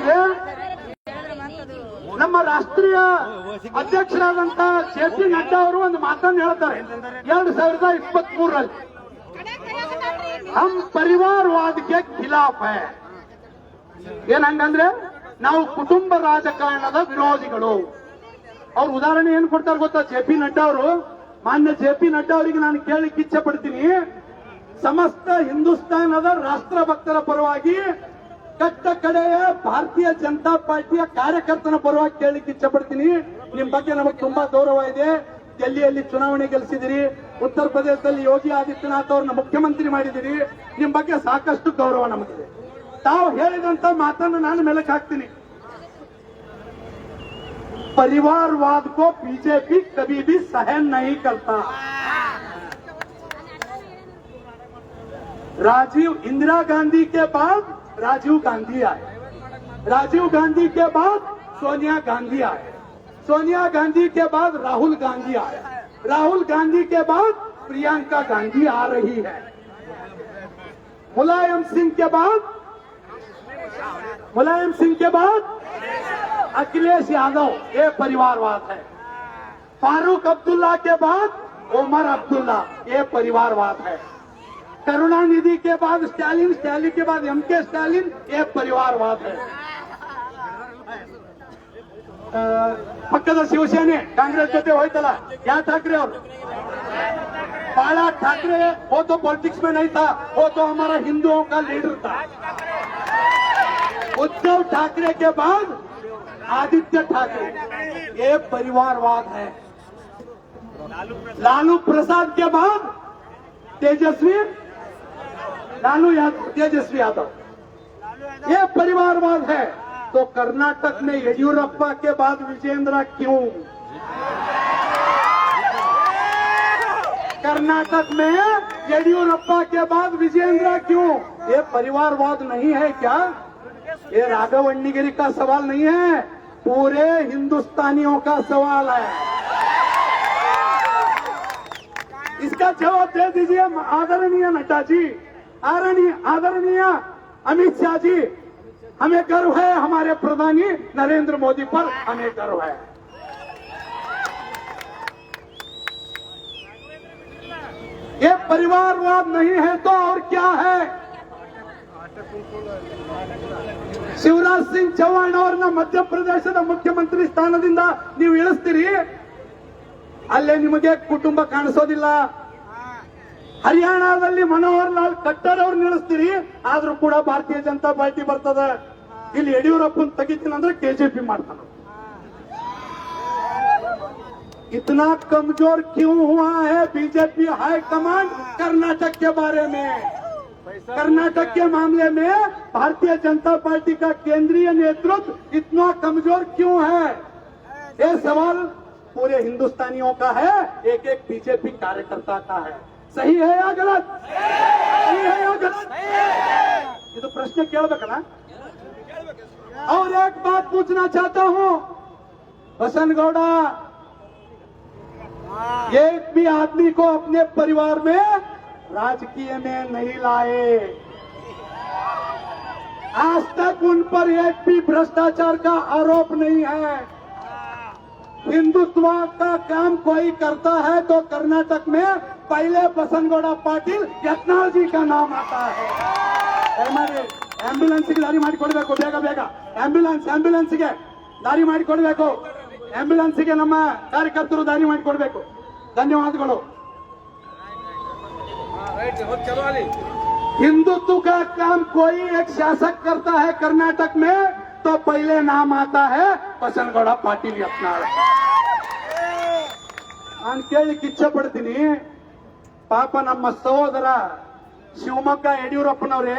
ಇದೆ ನಮ್ಮ ರಾಷ್ಟ್ರೀಯ ಅಧ್ಯಕ್ಷರಾದಂತ ಜೆ ಪಿ ನಡ್ಡಾ ಅವರು ಒಂದು ಮಾತನ್ನು ಹೇಳ್ತಾರೆ. ಎರಡ್ ಸಾವಿರದ ಇಪ್ಪತ್ತ್ ಮೂರರಲ್ಲಿ ಹಮ್ ಪರಿವಾರವಾದಕ್ಕೆ ಖಿಲಾಫ್ ಏನ್ ಹಂಗಂದ್ರೆ, ನಾವು ಕುಟುಂಬ ರಾಜಕಾರಣದ ವಿರೋಧಿಗಳು. ಅವ್ರ ಉದಾಹರಣೆ ಏನ್ ಕೊಡ್ತಾರೆ ಗೊತ್ತಾ? ಜೆ ಪಿ ನಡ್ಡಾ ಅವರು, ಮಾನ್ಯ ಜೆ ಪಿ ನಡ್ಡಾ ಅವರಿಗೆ ನಾನು ಕೇಳಲಿಕ್ಕೆ ಇಚ್ಛೆ ಪಡ್ತೀನಿ, ಸಮಸ್ತ ಹಿಂದೂಸ್ತಾನದ ರಾಷ್ಟ್ರ ಭಕ್ತರ ಪರವಾಗಿ ಕಟ್ಟ ಕಡೆಯ ಭಾರತೀಯ ಜನತಾ ಪಾರ್ಟಿಯ ಕಾರ್ಯಕರ್ತನ ಪರವಾಗಿ ಕೇಳಲಿಕ್ಕೆ ಇಚ್ಛೆ ಪಡ್ತೀನಿ ನಿಮ್ ಬಗ್ಗೆ ನಮಗೆ ತುಂಬಾ ಗೌರವ ಇದೆ ಡೆಲ್ಲಿಯಲ್ಲಿ ಚುನಾವಣೆ ಗೆಲ್ಲಿಸಿದಿರಿ ಉತ್ತರ ಪ್ರದೇಶದಲ್ಲಿ ಯೋಗಿ ಆದಿತ್ಯನಾಥ್ ಅವ್ರನ್ನ ಮುಖ್ಯಮಂತ್ರಿ ಮಾಡಿದಿರಿ ನಿಮ್ ಬಗ್ಗೆ ಸಾಕಷ್ಟು ಗೌರವ ನಮಗಿದೆ ತಾವು ಹೇಳಿದಂತ ಮಾತನ್ನು ನಾನು ಮೆಲಕ್ ಹಾಕ್ತೀನಿ परिवारवाद को बीजेपी कभी भी सहन नहीं करता राजीव इंदिरा गांधी के बाद राजीव गांधी आए। राजीव गांधी के बाद सोनिया गांधी आए। सोनिया गांधी के बाद राहुल गांधी आए। राहुल गांधी के बाद प्रियंका गांधी आ रही है। मुलायम सिंह के बाद, मुलायम सिंह के बाद अखिलेश यादव, ये परिवारवाद है। फारूक अब्दुल्ला के बाद उमर अब्दुल्ला, ये परिवारवाद है। करुणानिधि के बाद स्टालिन स्टालिन के बाद एम के स्टालिन ये परिवारवाद है ಆ, ಪಕ್ಕದ ಶಿವಸೇನೆ ಕಾಂಗ್ರೆಸ್ ಜೊತೆ ಹೋಯ್ತಲ್ಲ ಯಾವ ಠಾಕ್ರೆ ಅವರು बाला ठाकरे वो तो पॉलिटिक्स में नहीं था वो तो हमारा हिंदुओं का लीडर था उद्धव ठाकरे के बाद आदित्य ठाकरे ये परिवारवाद है लालू प्रसाद के बाद तेजस्वी लालू यादव तेजस्वी यादव। ये परिवारवाद है। तो कर्नाटक में येडियुरप्पा के बाद विजेंद्र क्यों? कर्नाटक में येडियुरप्पा के बाद विजेंद्र क्यों? ये परिवारवाद नहीं है क्या? ये राघव अण्णिगिरी का सवाल नहीं है। पूरे हिंदुस्तानियों का सवाल है। इसका जवाब दे दीजिए आदरणीय नड्डा जी आदरणीय आदरणीय अमित शाह जी हमें गर्व है हमारे प्रधानी नरेंद्र मोदी पर हमें गर्व है ये परिवारवाद नहीं है तो और क्या है ಶಿವರಾಜ್ ಸಿಂಗ್ ಚೌಹಾಣ್ ಅವರನ್ನ ಮಧ್ಯಪ್ರದೇಶದ ಮುಖ್ಯಮಂತ್ರಿ ಸ್ಥಾನದಿಂದ ನೀವು ಇಳಿಸ್ತೀರಿ ಅಲ್ಲೇ ನಿಮಗೆ ಕುಟುಂಬ ಕಾಣಿಸೋದಿಲ್ಲ ಹರಿಯಾಣದಲ್ಲಿ ಮನೋಹರ್ ಲಾಲ್ ಖಟ್ಟರ್ ಅವ್ರು ನಿಲ್ಲಿಸ್ತೀರಿ ಆದ್ರೂ ಕೂಡ ಭಾರತೀಯ ಜನತಾ ಪಾರ್ಟಿ ಬರ್ತದೆ ಇಲ್ಲಿ ಯಡಿಯೂರಪ್ಪನ್ ತೆಗಿತೀನಿ ಅಂದ್ರೆ ಕೆಜೆಪಿ ಮಾಡ್ತಾನೆ इतना कमजोर क्यों हुआ है बीजेपी हाईकमांड कर्नाटक के बारे में कर्नाटक के मामले में भारतीय जनता पार्टी का केंद्रीय नेतृत्व इतना कमजोर क्यों है ये सवाल पूरे हिंदुस्तानियों का है एक एक बीजेपी कार्यकर्ता का है सही है या गलत सही है या गलत ये तो प्रश्न ಕೇಳಬೇಕಲ್ಲ और एक बात पूछना चाहता हूं बसन गौड़ा एक भी आदमी को अपने परिवार में राजकीय में नहीं लाए आज तक उन पर एक भी भ्रष्टाचार का आरोप नहीं है हिंदुत्व का काम कोई करता है तो कर्नाटक में पहले बसनगौड़ा पाटिल यत्नाल जी का नाम आता है ದಯಮಾಡಿ ಆಂಬ್ಯುಲೆನ್ಸ್ಗೆ ದಾರಿ ಮಾಡಿಕೊಡ್ಬೇಕು ಬೇಗ ಬೇಗ ಆಂಬ್ಯುಲೆನ್ಸ್ ಆಂಬ್ಯುಲೆನ್ಸ್ಗೆ ದಾರಿ ಮಾಡಿಕೊಡ್ಬೇಕು ಆಂಬ್ಯುಲೆನ್ಸ್ಗೆ ನಮ್ಮ ಕಾರ್ಯಕರ್ತರು ದಾರಿ ಮಾಡಿಕೊಡ್ಬೇಕು ಧನ್ಯವಾದಗಳು हिंदुत्व का काम कोई एक शासक करता है कर्नाटक में तो पहले नाम आता है बसनगौड़ा पाटिल यत्नाळ ನಾನು ಕೇಳಲಿಕ್ಕೆ ಇಚ್ಛೆ ಪಡ್ತೀನಿ ಪಾಪ ನಮ್ಮ ಸಹೋದರ ಶಿವಮೊಗ್ಗ ಯಡಿಯೂರಪ್ಪನವ್ರೆ,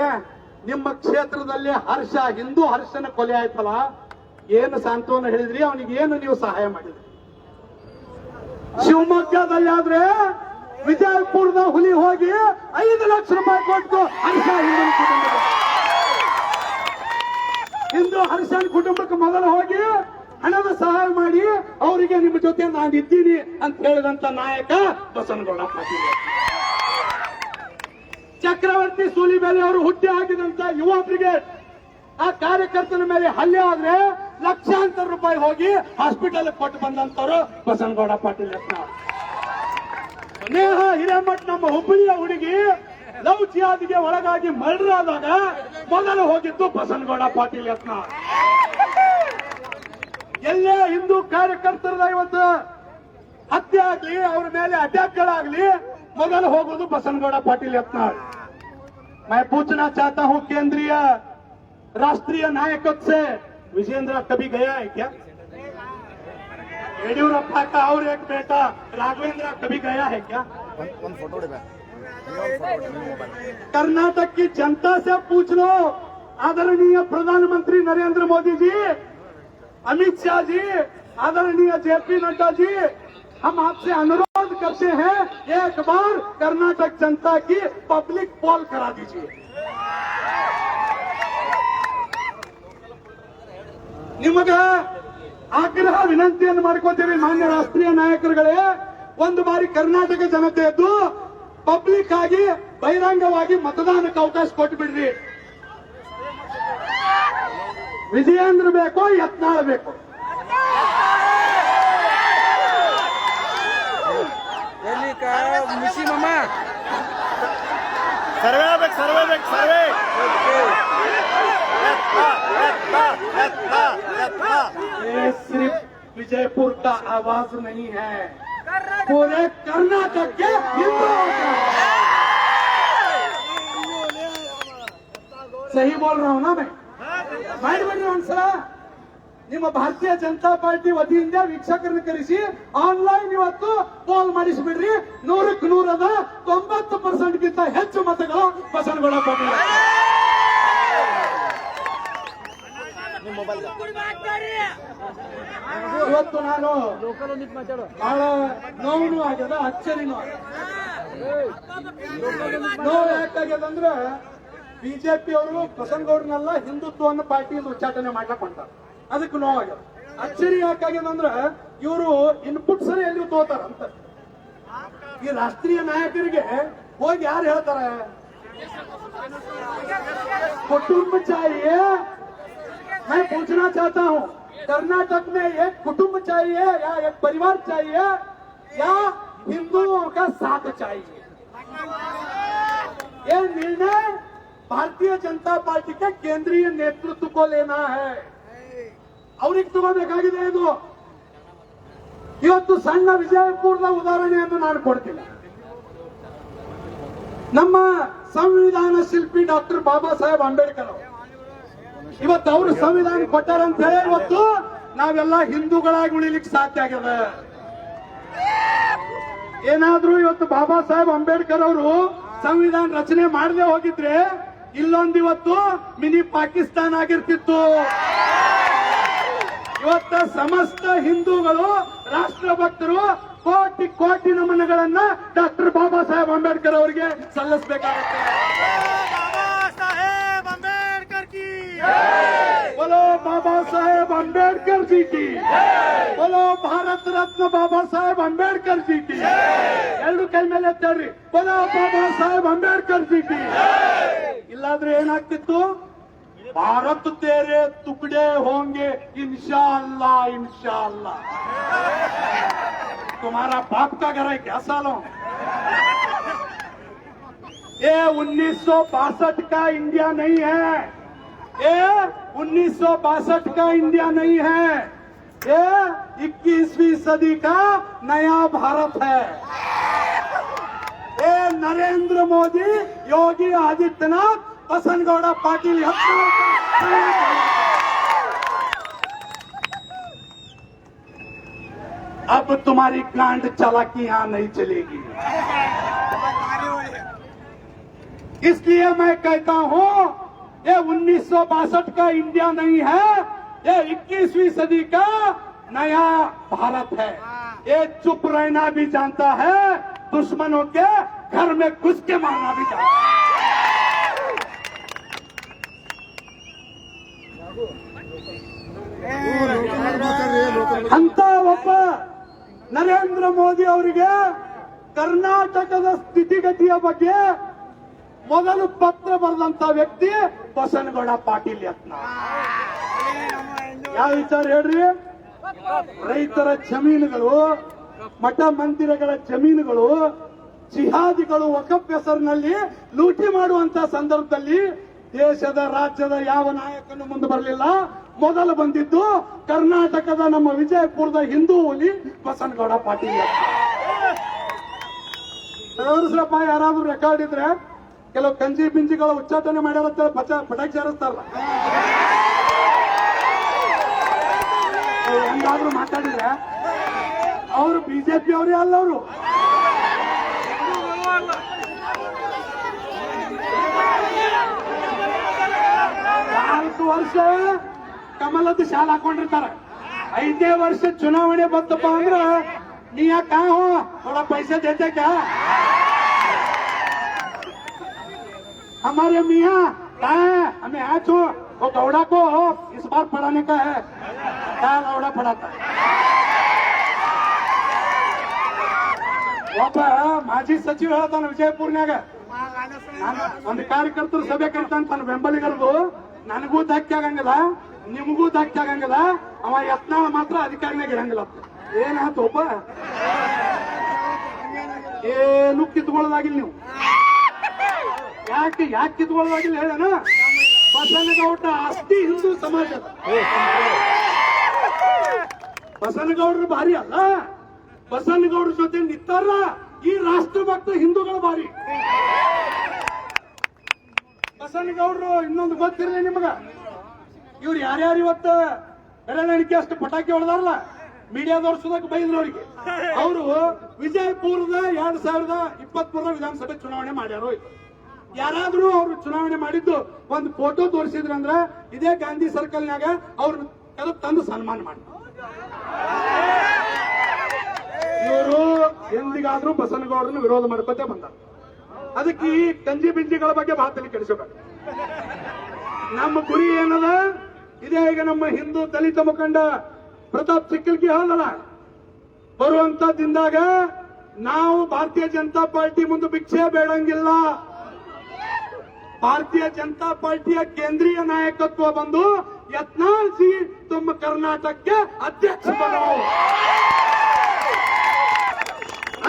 ನಿಮ್ಮ ಕ್ಷೇತ್ರದಲ್ಲಿ ಹರ್ಷ, ಹಿಂದೂ ಹರ್ಷನ ಕೊಲೆ ಆಯ್ತಲ್ಲ, ಏನು ಸಾಂತ್ವನ ಹೇಳಿದ್ರಿ? ಅವನಿಗೆ ಏನು ನೀವು ಸಹಾಯ ಮಾಡಿದ್ರಿ? ಶಿವಮೊಗ್ಗದಲ್ಲಿ ಆದ್ರೆ ವಿಜಯಪುರದ ಹುಲಿ ಹೋಗಿ ಐದು ಲಕ್ಷ ರೂಪಾಯಿ ಕೊಟ್ಟು ಹರ್ಷ ಹಿಂದೂ ಹರ್ಷನ್ ಕುಟುಂಬಕ್ಕೆ ಮೊದಲು ಹೋಗಿ ಹಣದ ಸಹಾಯ ಮಾಡಿ, ಅವರಿಗೆ ನಿಮ್ಮ ಜೊತೆ ನಾನು ಇದ್ದೀನಿ ಅಂತ ಹೇಳಿದಂತ ನಾಯಕ ಬಸನಗೌಡ ಪಾಟೀಲ್. ಚಕ್ರವರ್ತಿ ಸೂಲಿಬೇಲಿ ಅವರು ಹುಟ್ಟಿ ಹಾಕಿದಂತ ಯುವ ಬ್ರಿಗೇಡ್ ಆ ಕಾರ್ಯಕರ್ತನ ಮೇಲೆ ಹಲ್ಲೆ ಆದ್ರೆ ಲಕ್ಷಾಂತರ ರೂಪಾಯಿ ಹೋಗಿ ಹಾಸ್ಪಿಟಲ್ ಕೊಟ್ಟು ಬಂದಂತವರು ಬಸನಗೌಡ ಪಾಟೀಲ್ ಯತ್ನ. ನೇಹ ಹಿರೇಮಠ್ ನಮ್ಮ ಹುಬ್ಬಳ್ಳಿಯ ಹುಡುಗಿ ಲವ್ ಜಿಯಾದಿಗೆ ಒಳಗಾಗಿ ಮರ್ಡರ್ ಆದಾಗ ಮೊದಲು ಹೋಗಿದ್ದು ಬಸನಗೌಡ ಪಾಟೀಲ್ ಯತ್ನ. ಎಲ್ಲೇ ಹಿಂದೂ ಕಾರ್ಯಕರ್ತರ ಇವತ್ತು ಹತ್ಯೆ ಆಗ್ಲಿ ಅವ್ರ ಮೇಲೆ ಅಟ್ಯಾಕ್ಗಳಾಗ್ಲಿ ಮೊದಲು ಹೋಗೋದು ಬಸನಗೌಡ ಪಾಟೀಲ್ ಯತ್ನಾಳ್ मैं पूछना चाहता हूँ केंद्रीय राष्ट्रीय नायक से। विजेंद्र कभी गया है क्या? येडियुरप्पा का और एक बेटा राघवेंद्र कभी गया है क्या? कर्नाटक की जनता से पूछ लो। आदरणीय प्रधानमंत्री नरेंद्र मोदी जी अमित शाह जी आदरणीय जेपी नड्डा जी हम आपसे अनुरोध करते हैं एक बार कर्नाटक जनता की पब्लिक पोल करा दीजिए ನಿಮಗ ಆಗ್ರಹ ವಿನಂತಿಯನ್ನು ಮಾಡ್ಕೋತೀವಿ ಮಾನ್ಯ ರಾಷ್ಟ್ರೀಯ ನಾಯಕರುಗಳೇ ಒಂದು ಬಾರಿ ಕರ್ನಾಟಕ ಜನತೆಯದ್ದು ಪಬ್ಲಿಕ್ ಆಗಿ ಬಹಿರಂಗವಾಗಿ ಮತದಾನಕ್ಕೆ ಅವಕಾಶ ಕೊಟ್ಟು ಬಿಡ್ರಿ ವಿಜಯೇಂದ್ರ ಬೇಕೋ ಯತ್ನಾಳ್ ಬೇಕು का मामा। सर्वे सर्वे सर्वे। सिर्फ़ विजयपुर का आवाज़ नहीं है। पूरे कर्नाटक के सही बोल रहा हूँ ना मैं? माइंड बन रहा हूँ ನಿಮ್ಮ ಭಾರತೀಯ ಜನತಾ ಪಾರ್ಟಿ ವತಿಯಿಂದ ವೀಕ್ಷಕರನ್ನು ಕರೆಸಿ ಆನ್ಲೈನ್ ಇವತ್ತು ಪೋಲ್ ಮಾಡಿಸಿಬಿಡ್ರಿ. ನೂರಕ್ಕೆ ನೂರದ ತೊಂಬತ್ತು ಪರ್ಸೆಂಟ್ ಗಿಂತ ಹೆಚ್ಚು ಮತಗಳು ಬಸವನಗೌಡ ಪಾಟೀಲ್ ಇವತ್ತು ನಾನು ಬಹಳ ನೋವು ಆಗ್ಯದ ಅಚ್ಚರಿನೂ ನೋವು ನೋವು ಯಾಕಾಗ್ಯದಂದ್ರೆ ಬಿಜೆಪಿ ಅವರು ಬಸನಗೌಡನೆಲ್ಲ ಹಿಂದುತ್ವವನ್ನು ಪಾರ್ಟಿಯಿಂದ ಉಚ್ಚಾಟನೆ ಮಾಡ್ಲಕ್ ಹೊಂಟಾರ. ಅದಕ್ಕೆ ನೋವಾಗ್ಯದ ಅಚ್ಚರಿ ಯಾಕಾಗ್ಯದಂದ್ರ ಇವರು ಇನ್ಪುಟ್ ಸರಿ ಎಲ್ಲಿ ತಗೋತಾರ ಅಂತ ಈ ರಾಷ್ಟ್ರೀಯ ನಾಯಕರಿಗೆ ಹೋಗಿ ಯಾರು ಹೇಳ್ತಾರೆ कुटुंब चाहिए मैं पूछना चाहता हूँ कर्नाटक में एक कुटुंब चाहिए या एक परिवार चाहिए या हिंदुओं का साथ चाहिए ये निर्णय भारतीय जनता पार्टी के केंद्रीय नेतृत्व को लेना है ಅವ್ರಿಗೆ ತಗೋಬೇಕಾಗಿದೆ ಇದು ಇವತ್ತು ಸಣ್ಣ ವಿಜಯಪುರದ ಉದಾಹರಣೆಯನ್ನು ನಾನು ಕೊಡ್ತೀನಿ. ನಮ್ಮ ಸಂವಿಧಾನ ಶಿಲ್ಪಿ ಡಾಕ್ಟರ್ ಬಾಬಾ ಸಾಹೇಬ್ ಅಂಬೇಡ್ಕರ್ ಇವತ್ತು ಅವರು ಸಂವಿಧಾನ ಕೊಟ್ಟಾರಂತ ಹೇಳಿ ಇವತ್ತು ನಾವೆಲ್ಲ ಹಿಂದೂಗಳಾಗಿ ಉಳಿಲಿಕ್ಕೆ ಸಾಧ್ಯ ಆಗ್ಯದ. ಏನಾದ್ರೂ ಇವತ್ತು ಬಾಬಾ ಸಾಹೇಬ್ ಅಂಬೇಡ್ಕರ್ ಅವರು ಸಂವಿಧಾನ ರಚನೆ ಮಾಡದೆ ಹೋಗಿದ್ರೆ ಇಲ್ಲೊಂದು ಇವತ್ತು ಮಿನಿ ಪಾಕಿಸ್ತಾನ ಆಗಿರ್ತಿತ್ತು. ಇವತ್ತ ಸಮಸ್ತ ಹಿಂದೂಗಳು ರಾಷ್ಟ್ರಭಕ್ತರು ಕೋಟಿ ಕೋಟಿ ನಮನಗಳನ್ನ ಡಾಕ್ಟರ್ ಬಾಬಾ ಸಾಹೇಬ್ ಅಂಬೇಡ್ಕರ್ ಅವರಿಗೆ ಸಲ್ಲಿಸಬೇಕಾಗುತ್ತೆ ಬಾಬಾ ಸಾಹೇಬ್ ಅಂಬೇಡ್ಕರ್ ಕಿ बोलो बाबा साहेब अंबेडकर जी की बोलो भारत रत्न बाबा साहेब अंबेडकर जी की ಎರಡು ಕೈ ಮೇಲೆ ಎತ್ತಾಡ್ರಿ बोलो ಬಾಬಾ ಸಾಹೇಬ್ ಅಂಬೇಡ್ಕರ್ ಜಿ की ಇಲ್ಲಾದ್ರೆ ಏನಾಗ್ತಿತ್ತು भारत तेरे टुकड़े होंगे इनशाला इंशाला तुम्हारा बाप का घर है क्या, सालों? ये उन्नीस का इंडिया नहीं है। ये उन्नीस सौ बासठ का इंडिया नहीं है। ये इक्कीसवीं सदी का नया भारत है। ये नरेंद्र मोदी योगी आदित्यनाथ नायक है। अब तुम्हारी कांड चालाकी यहाँ नहीं चलेगी। इसलिए मैं कहता हूँ, ये उन्नीस सौ बासठ का इंडिया नहीं है, ये 21वीं सदी का नया भारत है। ये चुप रहना भी जानता है, दुश्मनों के घर में घुस के मारना भी जानता है। ಅಂತ ಒಬ್ಬ ನರೇಂದ್ರ ಮೋದಿ ಅವರಿಗೆ ಕರ್ನಾಟಕದ ಸ್ಥಿತಿಗತಿಯ ಬಗ್ಗೆ ಮೊದಲು ಪತ್ರ ಬರೆದಂತ ವ್ಯಕ್ತಿ ಬಸನಗೌಡ ಪಾಟೀಲ್ ಯತ್ನ ಯಾವ ವಿಚಾರ ಹೇಳ್ರಿ? ರೈತರ ಜಮೀನುಗಳು, ಮಠ ಮಂದಿರಗಳ ಜಮೀನುಗಳು, ಜಿಹಾದಿಗಳು ಒಕ್ಕಪ್ಪ ಹೆಸರಿನಲ್ಲಿ ಲೂಟಿ ಮಾಡುವಂತ ಸಂದರ್ಭದಲ್ಲಿ ದೇಶದ, ರಾಜ್ಯದ ಯಾವ ನಾಯಕನು ಮುಂದೆ ಬರಲಿಲ್ಲ. ಮೊದಲು ಬಂದಿದ್ದು ಕರ್ನಾಟಕದ ನಮ್ಮ ವಿಜಯಪುರದ ಹಿಂದೂ ಹುಲಿ ಬಸನಗೌಡ ಪಾಟೀಲ್. ತೋರಿಸ್ರಪ್ಪ, ಯಾರಾದ್ರೂ ರೆಕಾರ್ಡ್ ಇದ್ರೆ ಕೆಲವು ಕಂಜಿ ಪಿಂಜಿಗಳ ಉಚ್ಚಾಟನೆ ಮಾಡ್ಯಾರಂತ ಪಟಾಕಿ ಸೇರಿಸ್ತಾರಲ್ಲ ಹೆಂಗಾದ್ರೂ ಮಾತಾಡಿದ್ರೆ, ಅವರು ಬಿಜೆಪಿ ಅವರೇ ಅಲ್ಲ ಅವರು. वर्ष कमल शाल हाकर ऐदे वर्ष चुनाव बंतप अंद्रिया का थोड़ा पैसे देते क्या हमारे मिया हमें आ चो वो दौड़ा को हो इस बार पढ़ाने का है क्या दौड़ा पढ़ाता जी सचिव विजयपुर कार्यकर्ता सभी करता बेबलीगर को ನನಗೂ ಧಕ್ಕೆ ಆಗಂಗಿಲ್ಲ, ನಿಮಗೂ ಧಕ್ಕೆ ಆಗಂಗಿಲ್ಲ. ಅವ ಯತ್ನ ಮಾತ್ರ ಅಧಿಕಾರಿನಾಗ ಇರಂಗಿಲ್ಲ ಏನಾಯ್ತು ಒಬ್ಬ? ಏನು ಕಿತ್ಕೊಳ್ಳೋದಾಗಿಲ್ಲ ನೀವು? ಯಾಕೆ ಯಾಕೆ ಕಿತ್ಕೊಳ್ಳೋದಾಗಿಲ್ಲ ಹೇಳೋಣ ಬಸನಗೌಡ ಅಸ್ತಿ ಹಿಂದೂ ಸಮಾಜದ ಬಸನಗೌಡರು ಭಾರಿ ಅಲ್ಲ? ಬಸನಗೌಡರ ಜೊತೆ ನಿಂತಾರ ಈ ರಾಷ್ಟ್ರ ಭಕ್ತ ಹಿಂದೂಗಳು ಭಾರಿ. ಬಸನಗೌಡರು ಇನ್ನೊಂದು ಗೊತ್ತಿರಲಿ ನಿಮಗ. ಇವ್ರು ಯಾರ್ಯಾರು ಇವತ್ತ ಬೆರಳಿಕೆ ಅಷ್ಟು ಪಟಾಕಿ ಹೊಡೆದಾರಲ್ಲ, ಮೀಡಿಯಾದವ್ರು ಸುದಕ್ಕೆ ಬೈದ್ರು ಅವ್ರಿಗೆ. ಅವರು ವಿಜಯಪುರದ ಎರಡ್ ಸಾವಿರದ ಇಪ್ಪತ್ತ್ ಮೂರರ ವಿಧಾನಸಭೆ ಚುನಾವಣೆ ಮಾಡ್ಯಾರು ಯಾರಾದ್ರೂ ಅವರು ಚುನಾವಣೆ ಮಾಡಿದ್ದು ಒಂದು ಫೋಟೋ ತೋರಿಸಿದ್ರಂದ್ರ ಇದೇ ಗಾಂಧಿ ಸರ್ಕಲ್ನಾಗ ಅವ್ರು ತಂದು ಸನ್ಮಾನ ಮಾಡಿ ಇವರು ಎಂದಿಗಾದ್ರೂ ಬಸನಗೌಡರನ್ನು ವಿರೋಧ ಮಾಡ್ಕೊತೇ ಬಂದ ಅದಕ್ಕೆ ಈ ಕಂಜಿ ಬಿಂಜಿಗಳ ಬಗ್ಗೆ ಕೆಡಿಸಬೇಕು ನಮ್ಮ ಗುರಿ ಏನದ? ಇದೇ ಈಗ ನಮ್ಮ ಹಿಂದೂ ದಲಿತ ಮುಖಂಡ ಪ್ರತಾಪ್ ಸಿಕ್ಕಲ್ಕಿ ಹೇಳಲ್ಲ. ಬರುವಂತ ದಿನದಾಗ ನಾವು ಭಾರತೀಯ ಜನತಾ ಪಾರ್ಟಿ ಮುಂದೆ ಭಿಕ್ಷೆ ಬೇಡಂಗಿಲ್ಲ. ಭಾರತೀಯ ಜನತಾ ಪಾರ್ಟಿಯ ಕೇಂದ್ರೀಯ ನಾಯಕತ್ವ ಬಂದು ಯತ್ನಾಳ್ ಸಿ ತುಂಬ ಕರ್ನಾಟಕಕ್ಕೆ ಅಧ್ಯಕ್ಷ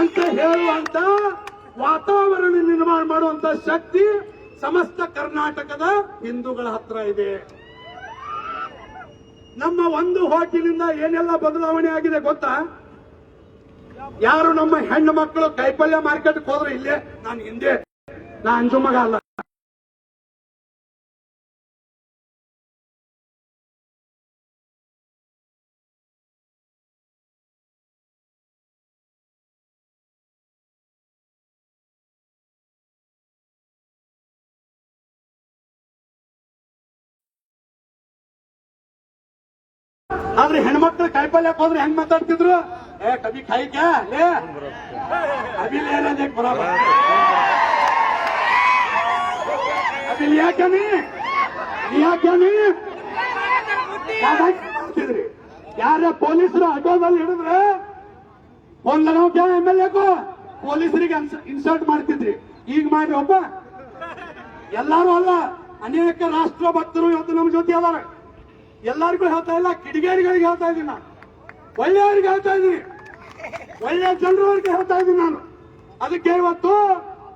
ಅಂತ ಹೇಳುವಂತ ವಾತಾವರಣ ನಿರ್ಮಾಣ ಮಾಡುವಂತ ಶಕ್ತಿ ಸಮಸ್ತ ಕರ್ನಾಟಕದ ಹಿಂದೂಗಳ ಹತ್ರ ಇದೆ. ನಮ್ಮ ಒಂದು ಹೋಟಿನಿಂದ ಏನೆಲ್ಲ ಬದಲಾವಣೆ ಆಗಿದೆ ಗೊತ್ತಾ? ಯಾರು ನಮ್ಮ ಹೆಣ್ಣು ಮಕ್ಕಳು ಕೈಪಲ್ಯ ಮಾರ್ಕೆಟ್ ಹೋದ್ರೆ ಇಲ್ಲೇ? ನಾನು ಹಿಂದೆ. ನಾ ಅಂಜು ಅಲ್ಲ. ಆದ್ರೆ ಹೆಣ್ಮಕ್ಳು ಕಾಯಿಪಲ್ಯಕ್ಕೆ ಹೋದ್ರೆ ಹೆಂಗ್ ಮಾತಾಡ್ತಿದ್ರು? ಏ ಕಬಿ ಖಾಯಿ ಕ್ಯಾ ಲೇ ಅಭಿ ಲೇ ರೇ ದೇಖ್ ಬರಾಬರ್ ಅಭಿ ಲಿಯಾ ಕ್ಯಾ ನೀ ಮಾಡ್ತಿದ್ರಿ ಯಾರ ಪೊಲೀಸರು ಆಟೋದಲ್ಲಿ ಹಿಡಿದ್ರೆ ಕ್ಯಾ ಎಂ ಎಲ್ ಎಕೋ ಪೊಲೀಸರಿಗೆ ಇನ್ಸಲ್ಟ್ ಮಾಡ್ತಿದ್ರಿ. ಈಗ ಮಾಡಿ ಒಬ್ಬ. ಎಲ್ಲಾರು ಅಲ್ಲ. ಅನೇಕ ರಾಷ್ಟ್ರ ಭಕ್ತರು ಇವತ್ತು ನಮ್ಮ ಜೊತೆ ಅದಾರ. ಎಲ್ಲರಿಗೂ ಹೇಳ್ತಾ ಇಲ್ಲ ಕಿಡಿಗೇರಿಗಳಿಗೆ ಹೇಳ್ತಾ ಇದ್ದೀನಿ ನಾನು. ಒಳ್ಳೆಯವರಿಗೆ ಹೇಳ್ತಾ ಇದ್ದೀನಿ. ಒಳ್ಳೆಯ ಜನರವರಿಗೆ ಹೇಳ್ತಾ ಇದ್ದೀನಿ ನಾನು. ಅದಕ್ಕೆ ಇವತ್ತು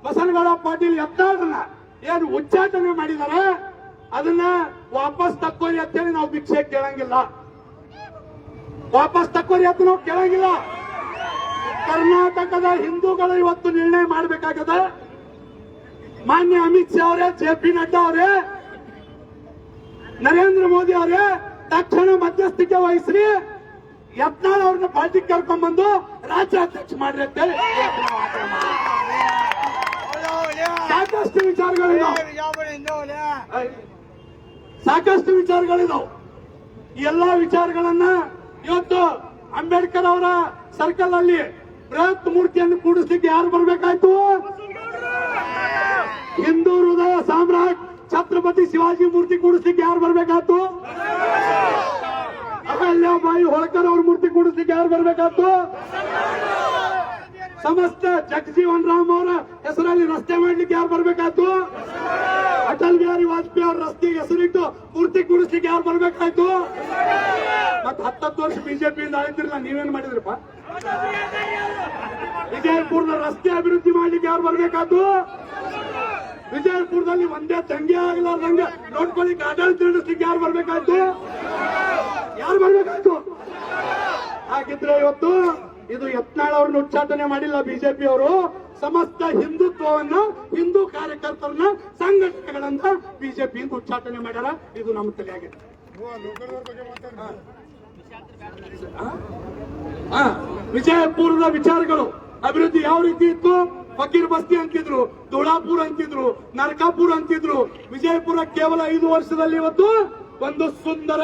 ಬಸನಗೌಡ ಪಾಟೀಲ್ ಯತ್ನಾಳನ್ನ ಏನು ಉಚ್ಚಾಟನೆ ಮಾಡಿದ್ದಾರೆ, ಅದನ್ನ ವಾಪಸ್ ತಕ್ಕೋರಿ ಅಂತೇಳಿ ನಾವು ಭಿಕ್ಷೆ ಕೇಳಂಗಿಲ್ಲ. ವಾಪಸ್ ತಕ್ಕೋರಿ ಅಂತ ನಾವು ಕೇಳಂಗಿಲ್ಲ. ಕರ್ನಾಟಕದ ಹಿಂದೂಗಳು ಇವತ್ತು ನಿರ್ಣಯ ಮಾಡಬೇಕಾಗದ. ಮಾನ್ಯ ಅಮಿತ್ ಶಾ ಅವರೇ, ಜೆ ಪಿ ನಡ್ಡಾ ಅವರೇ ನರೇಂದ್ರ ಮೋದಿ ಅವರೇ, ತಕ್ಷಣ ಮಧ್ಯಸ್ಥಿಕೆ ವಹಿಸ್ರಿ. ಯತ್ನಾಳ್ ಅವ್ರನ್ನ ಪಾರ್ಟಿಗೆ ಕರ್ಕೊಂಡ್ ಬಂದು ರಾಜ್ಯಾಧ್ಯಕ್ಷ ಮಾಡ್ರಿ ಅಂತ ಹೇಳಿ. ಆಗ್ರಹ ಮಾಡ್ತೀವಿ. ಸಾಕಷ್ಟು ವಿಚಾರಗಳಿದಾವೆ. ಸಾಕಷ್ಟು ವಿಚಾರಗಳಿದಾವೆ. ಎಲ್ಲಾ ವಿಚಾರಗಳನ್ನ ಇವತ್ತು ಅಂಬೇಡ್ಕರ್ ಅವರ ಸರ್ಕಲ್ ಅಲ್ಲಿ ಬೃಹತ್ ಮೂರ್ತಿಯನ್ನು ಕೂಡಿಸ್ಲಿಕ್ಕೆ ಯಾರು ಬರ್ಬೇಕಾಯ್ತು? ಹಿಂದೂ ಹೃದಯ ಸಾಮ್ರಾಟ್ ಛತ್ರಪತಿ ಶಿವಾಜಿ ಮೂರ್ತಿ ಕೂಡಿಸ್ಲಿಕ್ಕೆ ಯಾರು ಬರ್ಬೇಕಾಯ್ತು? ಅಹಲ್ಯಾಬಾಯಿ ಹೋಳ್ಕರ್ ಅವ್ರ ಮೂರ್ತಿ ಕೂಡಿಸ್ಲಿಕ್ಕೆ ಯಾರು ಬರ್ಬೇಕಾಯ್ತು? ಸಮಸ್ತ ಜಗಜೀವನ್ ರಾಮ್ ಅವರ ಹೆಸರಲ್ಲಿ ರಸ್ತೆ ಮಾಡ್ಲಿಕ್ಕೆ ಯಾರು ಬರ್ಬೇಕಾಯ್ತು? ಅಟಲ್ ಬಿಹಾರಿ ವಾಜಪೇಯಿ ಅವ್ರ ರಸ್ತೆ ಹೆಸರಿಟ್ಟು ಮೂರ್ತಿ ಕೂಡಿಸ್ಲಿಕ್ಕೆ ಯಾರು ಬರ್ಬೇಕಾಯ್ತು? ಮತ್ ಹತ್ತತ್ತು ವರ್ಷ ಬಿಜೆಪಿಯಿಂದ ಆಳಿದ್ರಲ್ಲ, ನೀವೇನ್ ಮಾಡಿದ್ರಪ್ಪ? ವಿಜಯಪುರದ ರಸ್ತೆ ಅಭಿವೃದ್ಧಿ ಮಾಡ್ಲಿಕ್ಕೆ ಯಾರು ಬರ್ಬೇಕಾಯ್ತು? ವಿಜಯಪುರದಲ್ಲಿ ಒಂದೇ ತಂಗಿ ಆಗಲಾರ್ದಂಗೆ ನೋಡ್ಕೊಳ್ಳಿಕ್ಕೆ ಆಡಳಿತ ನಡೆಸ್ಲಿಕ್ಕೆ ಯಾರು ಬರ್ಬೇಕಾಯ್ತು? ಯಾರು ಬರ್ಬೇಕಾಯ್ತು? ಹಾಗಿದ್ರೆ ಇವತ್ತು ಇದು ಯತ್ನಾಳ್ ಅವ್ರನ್ನ ಉಚ್ಚಾಟನೆ ಮಾಡಿಲ್ಲ ಬಿಜೆಪಿ ಅವರು. ಸಮಸ್ತ ಹಿಂದುತ್ವವನ್ನ ಹಿಂದೂ ಕಾರ್ಯಕರ್ತರನ್ನ ಸಂಘಟನೆಗಳನ್ನ ಬಿಜೆಪಿಯಿಂದ ಉಚ್ಚಾಟನೆ ಮಾಡ್ಯಾರ. ಇದು ನಮ್ಮ ತಲೆಯಾಗಿದೆ. ಆ, ವಿಜಯಪುರದ ವಿಚಾರಗಳು. ಅಭಿವೃದ್ಧಿ ಯಾವ ರೀತಿ ಇತ್ತು? ಫಕೀರ್ ಬಸ್ತಿ ಅಂತಿದ್ರು, ದುಳಾಪುರ್ ಅಂತಿದ್ರು, ನರಕಾಪುರ್ ಅಂತಿದ್ರು. ವಿಜಯಪುರ ಕೇವಲ ಐದು ವರ್ಷದಲ್ಲಿ ಇವತ್ತು ಒಂದು ಸುಂದರ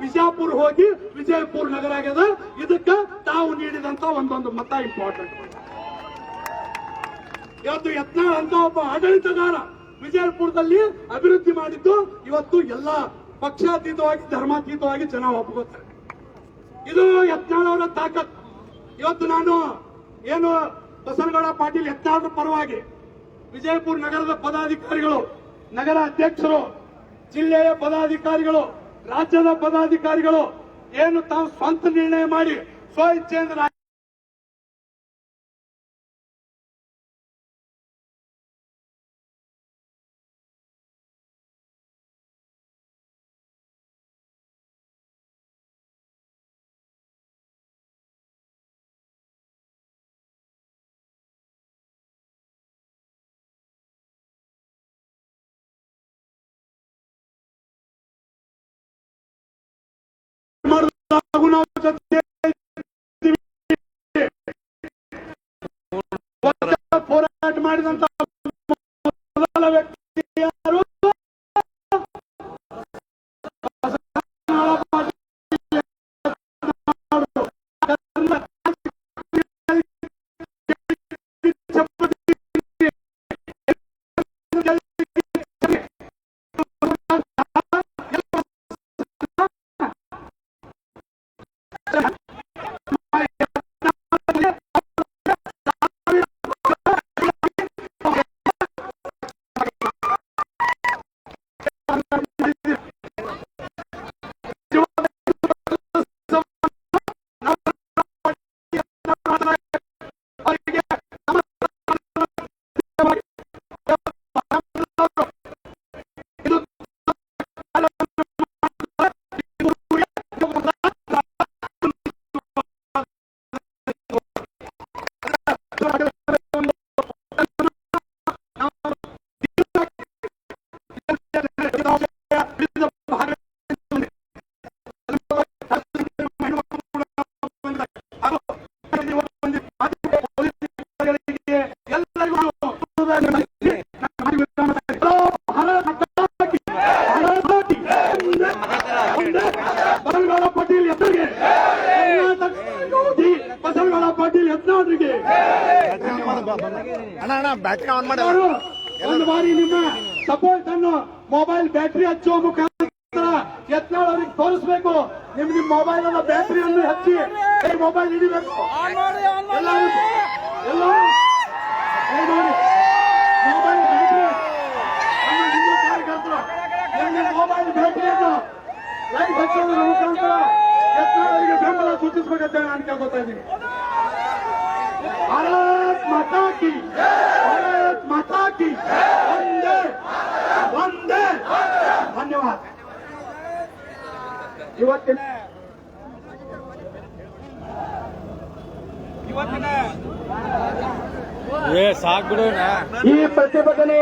ವಿಜಯಪುರ ಹೋಗಿ ವಿಜಯಪುರ ನಗರ ಆಗ್ಯದ. ಇದಕ್ಕ ತಾವು ನೀಡಿದಂತ ಒಂದೊಂದು ಮತ ಇಂಪಾರ್ಟೆಂಟ್ ಇವತ್ತು ಯತ್ನ ಅಂತ ಒಬ್ಬ ಆಡಳಿತಗಾರ ವಿಜಯಪುರದಲ್ಲಿ ಅಭಿವೃದ್ಧಿ ಮಾಡಿದ್ದು ಇವತ್ತು ಎಲ್ಲ ಪಕ್ಷಾತೀತವಾಗಿ, ಧರ್ಮಾತೀತವಾಗಿ ಜನ ಒಪ್ಕೋತಾರೆ. ಇದು ಯತ್ನಾಳ್ ಅವರ ತಾಕತ್. ಇವತ್ತು ನಾನು ಏನು ಬಸನಗೌಡ ಪಾಟೀಲ್ ಯತ್ನಾಳ್ ಪರವಾಗಿ ವಿಜಯಪುರ ನಗರದ ಪದಾಧಿಕಾರಿಗಳು, ನಗರ ಅಧ್ಯಕ್ಷರು, ಜಿಲ್ಲೆಯ ಪದಾಧಿಕಾರಿಗಳು, ರಾಜ್ಯದ ಪದಾಧಿಕಾರಿಗಳು, ಏನು ತಾವು ಸ್ವಂತ ನಿರ್ಣಯ ಮಾಡಿ ಸ್ವ ಮಾಡಿದಾಗ ನಾವು ಹೋರಾಟ ಮಾಡಿದಂತ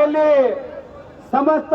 ಪ್ರತಿಭಟನೆಯಲ್ಲಿ ಸಮಸ್ತ